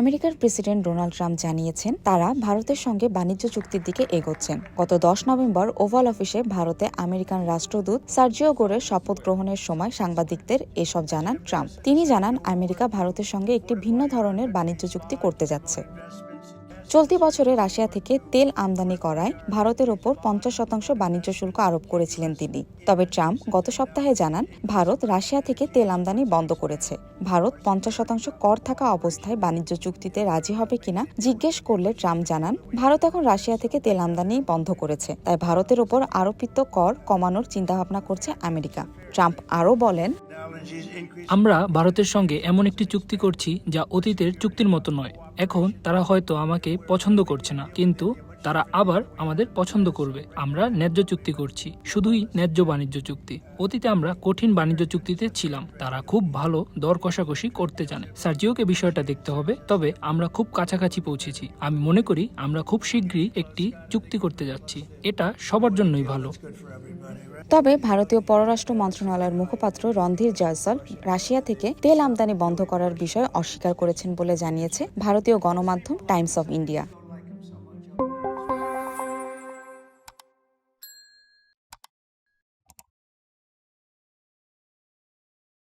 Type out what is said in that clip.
আমেরিকার president Donald Trump জানিয়েছেন তারা ভারতের সঙ্গে বাণিজ্য চুক্তির দিকে এগোচ্ছেন। গত দশ নভেম্বর ওভাল অফিসে ভারতে আমেরিকান রাষ্ট্রদূত সার্জিও গোরের শপথ গ্রহণের সময় সাংবাদিকদের এসব জানান ট্রাম্প। তিনি জানান আমেরিকা ভারতের সঙ্গে একটি ভিন্ন ধরনের বাণিজ্য চুক্তি করতে যাচ্ছে। চলতি বছরে রাশিয়া থেকে তেল আমদানি করায় ভারতের ওপর পঞ্চাশ শতাংশ বাণিজ্য শুল্ক আরোপ করেছিলেন তিনি। তবে ট্রাম্প গত সপ্তাহে জানান, ভারত রাশিয়া থেকে তেল আমদানি বন্ধ করেছে। ভারত পঞ্চাশ শতাংশ কর থাকা অবস্থায় বাণিজ্য চুক্তিতে রাজি হবে কিনা জিজ্ঞেস করলে ট্রাম্প জানান, ভারত এখন রাশিয়া থেকে তেল আমদানি বন্ধ করেছে, তাই ভারতের ওপর আরোপিত কর কমানোর চিন্তাভাবনা করছে আমেরিকা। ট্রাম্প আরও বলেন, আমরা ভারতের সঙ্গে এমন একটি চুক্তি করছি যা অতীতের চুক্তির মতো নয়। এখন তারা হয়তো আমাকে পছন্দ করছে না। কিন্তু তারা আবার আমাদের পছন্দ করবে। আমরা ন্যায্য চুক্তি করছি। শুধুই ন্যায্য বাণিজ্য চুক্তি। অতীতে আমরা কঠিন বাণিজ্য চুক্তিতে ছিলাম। তারা খুব ভালো দর কষাকষি করতে জানে। সার্জিওকে বিষয়টা দেখতে হবে। তবে আমরা খুব কাছাকাছি পৌঁছেছি। আমি মনে করি আমরা খুব শীঘ্রই একটি চুক্তি করতে যাচ্ছি। এটা সবার জন্যই ভালো। তবে ভারতীয় পররাষ্ট্র মন্ত্রণালয়ের মুখপাত্র রণধীর জয়সল রাশিয়া থেকে তেল আমদানি বন্ধ করার বিষয়ে অস্বীকার করেছেন বলে জানিয়েছে ভারতীয় গণমাধ্যম টাইমস অব ইন্ডিয়া।